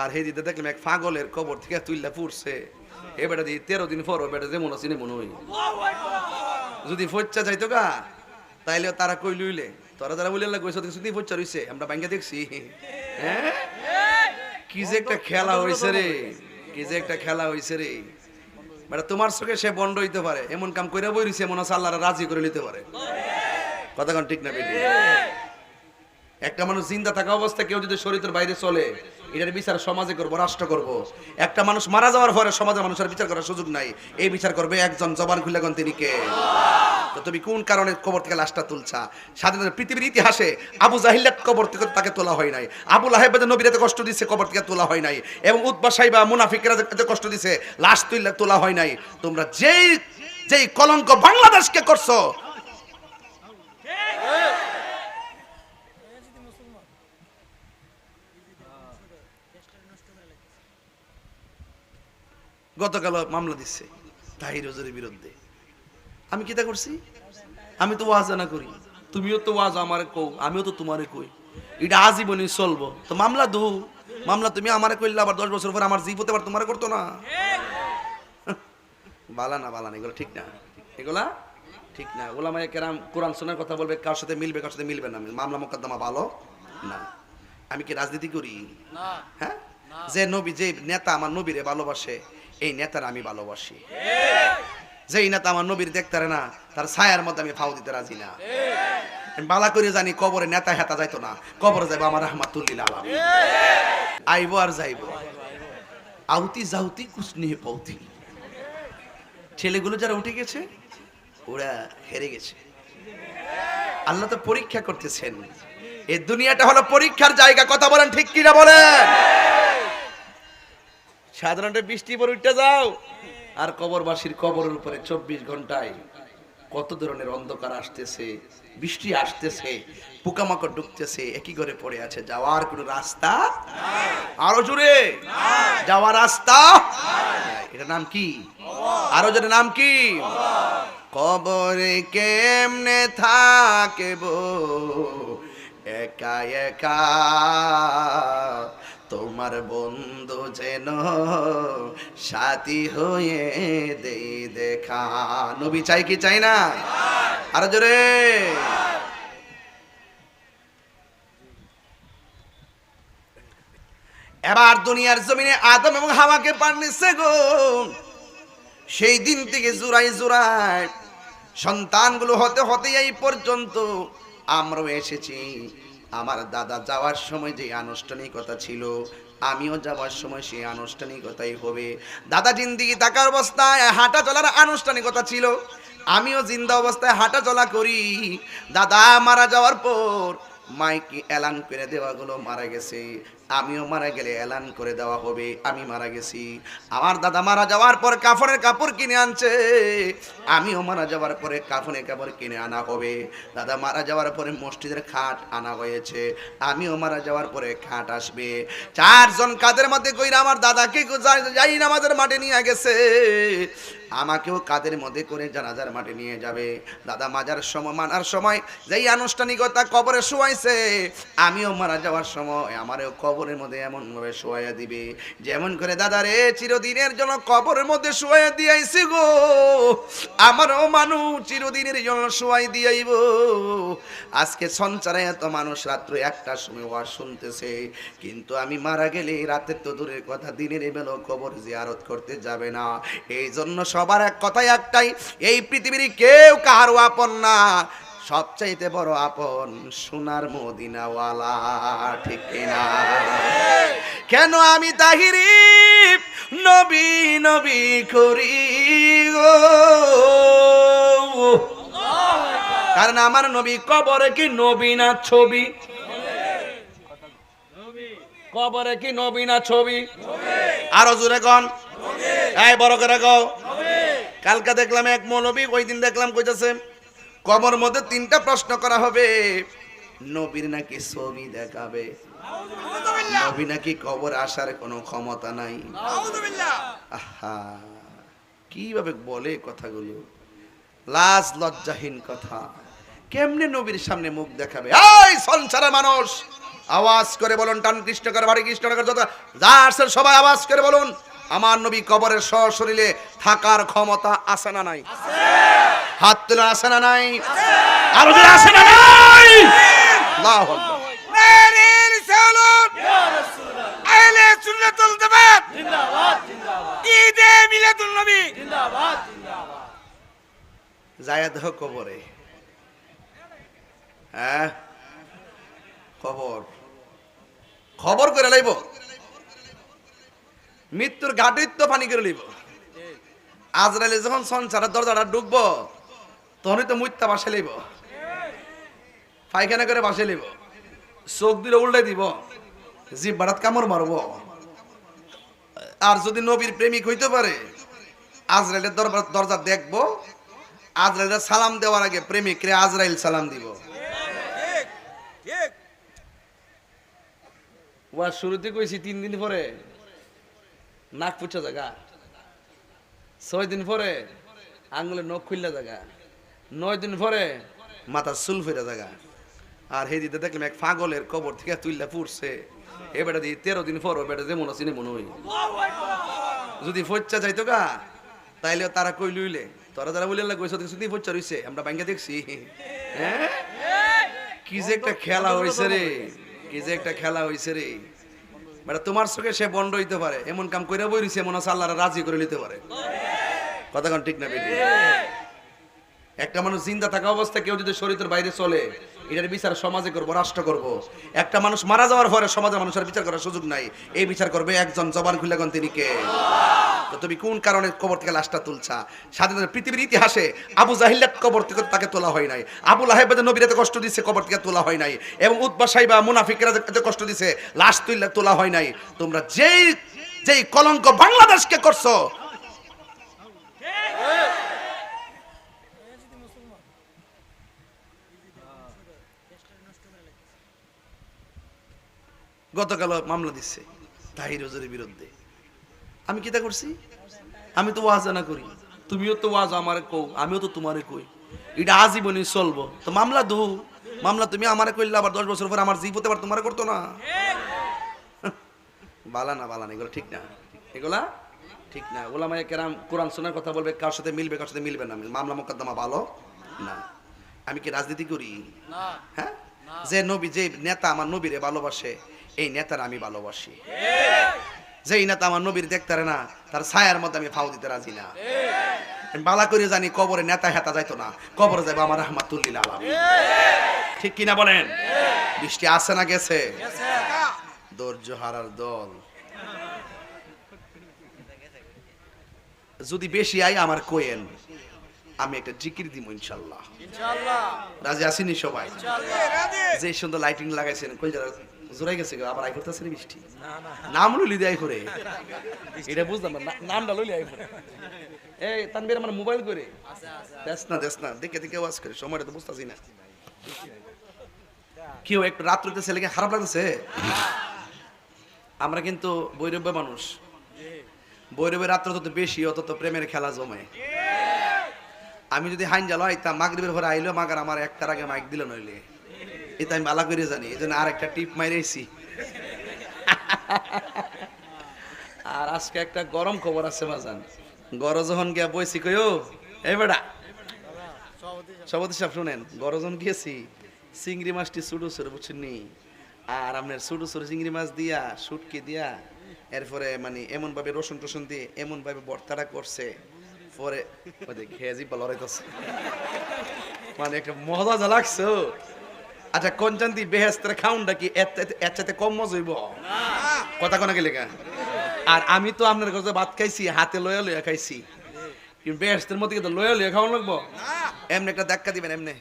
আর হে দিতে দেখলাম এক পাগলের কবর থেকে তুইলা পুড়ছে। এ বেটা দি, তেরো দিন পর বেটা যেমন আছে মনে হই যদি ফচ্চা চাইতো গা, তাইলে তারা কই লইলে তোরা যারা বলে কইছ শুধু ফচ্চা রইছে, আমরা ব্যাংকে দেখছি। হ্যাঁ? কি যে একটা খেলা হইছে রে, কি যে একটা খেলা হইছে রে। বেটা, তোমার চোখে সে বন্ড হইতে পারে, এমন কাম কইরা বই রইছে, মনে হচ্ছে আল্লাহরা রাজি করে নিতে পারে। কথা ঠিক না, বেটি? একটা মানুষ জিন্দা থাকা অবস্থায় কেউ যদি শরীরের বাইরে চলে, এটার বিচার সমাজে করব, রাষ্ট্র করব। একটা মানুষ মারা যাওয়ার পরে সমাজের মানুষের বিচার করার সুযোগ নাই। এই বিচার করবে একজন জবান খুলে গন তিনি কে? তো তুমি কোন কারণে কবর থেকে লাশটা তুলছা? স্বাধীনতা পৃথিবীর ইতিহাসে আবু জাহিল্লাত কবর থেকে তাকে তোলা হয় নাই। আবু যে নবীরাতে কষ্ট দিচ্ছে, কবর থেকে তোলা হয় নাই। এবং উৎবা সাইবা মুনাফিকরা কষ্ট দিছে লাশ তুললে তোলা হয় নাই। তোমরা যেই যেই কলঙ্ক বাংলাদেশকে করছ গতকাল মামলা দিচ্ছে তাহির হজুরের বিরুদ্ধে। আমি কিতা করছি? আমি তো ওয়াজ না করি। তুমিও তো ওয়াজ আমারে কও আমিও তো তোমারে কই। এটা আজীবনই চলবো। তো মামলা দু। মামলা তুমি আমারে কইলে আবার দশ বছর পর আমার জীব হতে পার তোমারে করতো না। বালা না বালা না এগুলো ঠিক না। এগুলা ঠিক না। ওলা মায়ে কেরাম কোরআন শোনার কথা বলবে কার সাথে মিলবে কার সাথে মিলবে না। মামলা মোকদ্দমা ভালো না। আমি কি রাজনীতি করি? হ্যাঁ? যে নবী যে নেতা আমার নবীরে ভালোবাসে এই নেতার আমি ভালোবাসি। যেই নেতা আমার নবীর দেখতারে না, তার ছায়ার মধ্যে আমি ফাউ দিতে রাজি না। বালা করে জানি কবরে নেতা হেতা যাইতো না, কবরে যাইবো আমার রহমাতুল্লিল আলম আইবো আর যাইবো। আউতি যাউতি কুসনি পৌতি। ছেলেগুলো যারা উঠে গেছে, ওরা হেরে গেছে। আল্লাহ তো পরীক্ষা করতেছেন। এই দুনিয়াটা হলো পরীক্ষার জায়গা, কথা বলেন ঠিক কিনা বলেন? সাধারণত বৃষ্টি পর উঠতে যাও। আর কবরবাসীর কবরের উপরে চব্বিশ ঘন্টায় কত ধরনের অন্ধকার আসতেছে বৃষ্টি আসতেছে পোকামাকড় ঢুকতেছে একই ঘরে পড়ে আছে। যাওয়ার কোনো রাস্তা আরও জোরে যাওয়ার রাস্তা এটা নাম কি? আরও জোরে নাম কি? কবরে কেমনে থাকব? একা একা তোমার বন্ধু যেন সাথী হয়ে দেই দেখা। নবী চাই কি চাই না? আরও জোরে। এবার দুনিয়ার জমিনে আদম এবং হাওয়াকে পারনিছে গো। সেই দিন থেকে জোড়াই জোড়াই সন্তানগুলো হতে হতে এই পর্যন্ত আমরাও এসেছি। আমার দাদা যাওয়ার সময় যে আনুষ্ঠানিকতা ছিল, আমিও যাওয়ার সময় সেই আনুষ্ঠানিকতাই হবে। দাদা জিন্দিগি থাকার অবস্থায় হাঁটা চলার আনুষ্ঠানিকতা ছিল, আমিও জিন্দা অবস্থায় হাঁটা চলা করি। দাদা মারা যাওয়ার পর মাইকে অ্যালান করে দেওয়া গুলো মারা গেছে। আমিও মারা গেলে এলান করে দেওয়া হবে, আমি মারা গেছি। আমার দাদা মারা যাওয়ার পর কাফনের কাপড় কিনে আনছে, আমিও মারা যাওয়ার পরে কাফনের কাপড় কিনে আনা হবে। দাদা মারা যাওয়ার পরে মসজিদের খাট আনা হয়েছে, আমিও মারা যাওয়ার পরে খাট আসবে। চারজন কাদের মধ্যে কইরা আমার দাদাকে যাই- নামাজের মাঠে নিয়ে গেছে, আমাকেও কাদের মধ্যে করে জানাজার মাঠে নিয়ে যাবে। দাদা মাজার সময়, মানার সময় যেই আনুষ্ঠানিকতা কবরে শুয়াইছে, আমিও মারা যাওয়ার সময় আমারও কবরের মধ্যে এমন ভাবে শোয়াইয়া দিবে। যেমন করে, দাদা রে, চিরদিনের জন্য কবরের মধ্যে শোয়াইয়া দিয়াইছি গো। আমারও মানুষ চিরদিনের জন্য শোয়াই দিয়াইব। আজকে সঞ্চারে এত মানুষ রাত্রে একটার সময় ওয়াজ শুনতেছে। কিন্তু আমি মারা গেলে রাতের তো দূরের কথা, দিনের বেলো কবর জিয়ারত করতে যাবে না। এই জন্য সবার এক কথাই একটাই, এই পৃথিবীর কেউ কারও আপন না। সবচাইতে বড় আপন সোনার মদিনাওয়ালা, ঠিক কিনা? কেন আমি তাহিরি? নবী নবী করি গো। কারণ আমার নবী কবরে কি নবী না ছবি? কবরে কি নবী না ছবি? আরও জোরে কন। বড় করে কালকে দেখলাম এক মৌলবী, ওই দিন দেখলাম কইতাছে কবর মধ্যে তিনটা প্রশ্ন করা হবে। নবীর নাকি ছবি দেখাবে? নবী নাকি কবর আসার কোনো ক্ষমতা নাই? আহা কীভাবে বলে কথাগুলো? লাজ লজ্জাহীন কথা। কেমনে নবীর সামনে মুখ দেখাবে? এই সংসারের মানুষ আওয়াজ করে বলুন টান কৃষ্ণকর বাড়ি কৃষ্ণনগর যত যা আসছেন সবাই আওয়াজ করে বলুন আমার নবী কবরের সশরীরে থাকার ক্ষমতা আছে না নাই? হাত তুলে আছে না নাই। আরও জোরে আছে না নাই। আল্লাহু আকবার। নারীর সালাত আহলে সুন্নাতুল জামাত। ঈদে মিলাদুন নবী। জায়াদ হোক কবরে। হ্যাঁ? খবর। খবর করে লাইব। মৃত্যুর ঘাটির তো পানি করে লইব। আজরাইলে যখন সংসারের দরজাটা ঢুকবো তখনই তো মুত্যা বাসে লইব। পায়খানা করে বাসে লইব। চোখ দিলে উল্টে দিব। জিভ বাড়াত কামড় মারব। আর যদি নবীর প্রেমিক হইতে পারে, আজরাইলের দরবার দরজা দেখব। আজরাইলের সালাম দেওয়ার আগে প্রেমিকরে আজরাইল সালাম দিব। ওয়া, শুরুতে কইছি তিন দিন পরে। নাক পুচ্ছা জায়গা। ছয় দিন পরে আঙ্গুলে নখ খুললা জায়গা। নয় দিন পরে মাথা চুল ফেরা জায়গা। আর হে দিতে দেখলাম এক পাগলের কবর থেকে তুইলা পুড়ছে। এ বেটা দিয়ে তেরো দিন পর বেটা যেমন আছে মনে হই। যদি ফচ্চা যাইতো গা, তাইলে তারা কই লইলে তোরা যারা বলে কইছ শুধু ফচ্চা রইছে, আমরা ব্যাংকে দেখছি। হ্যাঁ? কি যে একটা খেলা হইছে রে, কি যে একটা খেলা হইছে রে। বেটা তোমার চোখে সে বন্ড হইতে পারে, এমন কাম কইরা বই রইছে মনে হচ্ছে রাজি করে নিতে পারে। কথা ঠিক না বেটি? একটা মানুষ জিন্দা থাকা অবস্থা কেউ যদি শরীরের বাইরে চলে, এটার বিচার সমাজে করব, রাষ্ট্র করব। একটা মানুষ মারা যাওয়ার পরে সমাজে মানুষের বিচার করার সুযোগ নাই। এই বিচার করবে একজন জবান খুলে গন তিনি কে? তো তুমি কোন কারণে কবর থেকে লাশটা তুলছা? স্বাধীনতা পৃথিবীর ইতিহাসে আবু জাহিল্লাত কবর থেকে তাকে তোলা হয় নাই। আবু লাহেব যে নবীর এত কষ্ট দিচ্ছে কবর থেকে তোলা হয় নাই। এবং উদ্বা সাইবা মুনাফিকরা এত কষ্ট দিছে, লাশ তুললে তোলা হয় নাই। তোমরা যেই যেই কলঙ্ক বাংলাদেশকে করছ গতকাল মামলা দিচ্ছে তাহির হজরের বিরুদ্ধে। আমি কিতা করছি? আমি তো ওয়াজ না করি। তুমিও তো ওয়াজ আমারে কও আমিও তো তোমারে কই। এটা আজীবনই চলবো। তো মামলা দু মামলা তুমি আমারে কইলে আবার দশ বছর পর আমার জীব হতে পারে তোমারে করতো না। বালা না বালা না এগুলো ঠিক না। এগুলা ঠিক না। ওলামায়ে কেরাম কোরআন শোনার কথা বলবে কার সাথে মিলবে কার সাথে মিলবে না। মামলা মোকদ্দমা ভালো না। আমি কি রাজনীতি করি? হ্যাঁ? যে নবী, যে নেতা আমার নবীরে ভালোবাসে, এই নেতার আমি ভালোবাসি। যেই নেতা আমার নবীর দেখতে না, তার ছায়ার মধ্যে আমি ফাও দিতে রাজি না। বালা করে জানি কবরে নেতা হেতা যাইতো না, কবরে যাব আমার রহমাতুল্লিল আলম ঠিক কিনা বলেন? বৃষ্টি আসে না গেছে? ধৈর্য হারার দল। যদি বেশি আই আমার কোয়েন আমি একটা জিকির দিব ইনশাল্লাহ। রাজি আসিনি সবাই? যে সুন্দর লাইটিং লাগাইছেন কই যারা জোরাই গেছে আবার আই করতেছে বৃষ্টি নাম লইলি দেয় করে। এটা বুঝলাম নামটা লইলি আই করে। এই তানবীর আমার মোবাইল করে। দেখ না দেখ না দেখে দেখে ওয়াজ করে সময়টা তো বুঝতাছি না। কেউ একটু রাত্রিতে ছেলেকে খারাপ লাগতেছে? আমরা কিন্তু বৈরব্য মানুষ। বৈরবের রাত্র তত বেশি অত তো প্রেমের খেলা জমে। আমি যদি হাইন জালো আইতাম মাগরিবের ঘরে আইলো, মাগার আমার একটার আগে মাইক দিল নইলে। এটা আমি বালা করে জানি, এই জন্য আর একটা টিপ মাইরেছি আর আজকে একটা গরম খবর আছে মাজান গর যখন গিয়া বইছি কইও এই বেটা। সভাপতি সাহেব শুনেন, গর যখন গিয়েছি, চিংড়ি মাছটি ছোটো ছোটো বুঝছেন নি আর আপনার ছোটো ছোটো চিংড়ি মাছ দিয়া, শুটকি দিয়া, এরপরে মানে এমনভাবে রসুন টসুন দিয়ে এমন ভাবে ভর্তাটা করছে। পরে, ওই যে খেয়াজি বা লড়াইতেছে মানে একটা মজা যা লাগছে। আচ্ছা কঞ্চান্তি বেহেস্তের খাউনটা কি এর চাইতে- কম মজা হইব? কথা কোনা গেলে কেন আর আমি তো আপনার কাছে ভাত খাইছি, হাতে লয়া লয়া খাইছি। কিন্তু বেহেস্তের মধ্যে কিন্তু লয়া লয়া লাগবো? এমনি একটা ধাক্কা দিবেন, এমনি।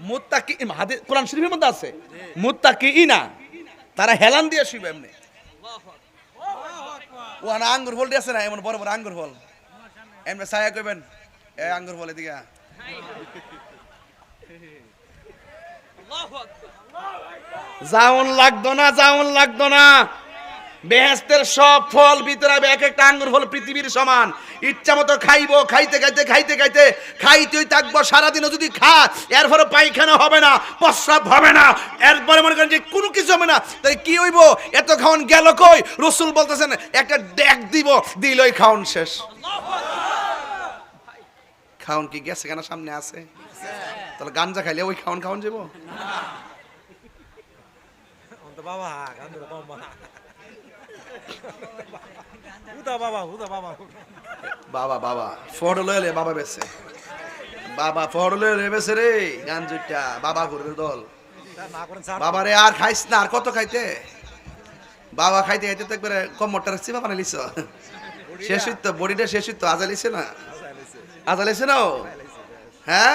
মুত্তাকি হাতে কোরআন শরীফের মধ্যে আছে। মুত্তাকি ইনা তারা হেলান দিয়ে শুইবে এমনি। ও আঙ্গুর ফল দিয়ে আছে না? এমন বড় বড় আঙ্গুর ফল এমনি ছায়া কইবেন এ আঙ্গুর ফল এদিকে। জাউন লাগতো না জাউন লাগতো না। বেহেস্তের সব ফল ভিতরে এক একটা আঙ্গুর ফল পৃথিবীর সমান। ইচ্ছা মতো খাইবো, খাইতে খাইতে খাইতে খাইতে, খাইতেই থাকব, সারাদিনও যদি খা এরপরে পায়খানা হবে না, প্রস্রাব হবে না, এরপরে মনে করেন যে কোনো কিছু হবে না। তাই কি হইব? এত খাওয়ান গেল কই? রসুল বলতেছেন, একটা দিলই খাওন শেষ। খাওন কি গেছে কেন? সামনে আছে। তাহলে গাঞ্জা খাইলে ওই খাওন খাওন যাব. বাবা বাবা। ফটো লয়ে বাবা বেছে। বাবা ফটো লয়ে বেছে রে গান জুটা বাবা করবে দল. বাবারে আর খাইস না আর কত খাইতে? বাবা খাইতে খাইতে তো একবারে কমরটা রাখছি বাবা না শেষ হইতো বডিটা শেষ হইতো আজা লিছে না? আজা লিছে। না ও? হ্যাঁ?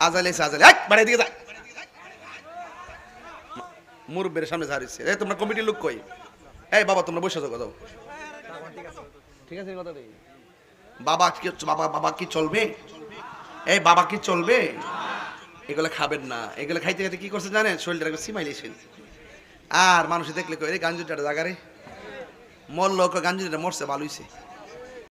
আজা লিছে আজা এক বাড়ি দিকে যা। মুরব্বের সামনে ঝাড়িছে এই তোমরা কমিটির লোক কই? এই বাবা তোমরা বসে দাও ঠিক আছে কথা বাবা কি বাবা বাবা কি চলবে? এই বাবা কি চলবে? এগুলো খাবেন না। এগুলো খাইতে খাইতে কি করছে জানেন? শরীরটা একবার সিমাইলেছেন আর মানুষে দেখলে কই রে গাঞ্জুটা জাগারে। মরলো গাঞ্জুটা মরছে ভালো হইছে।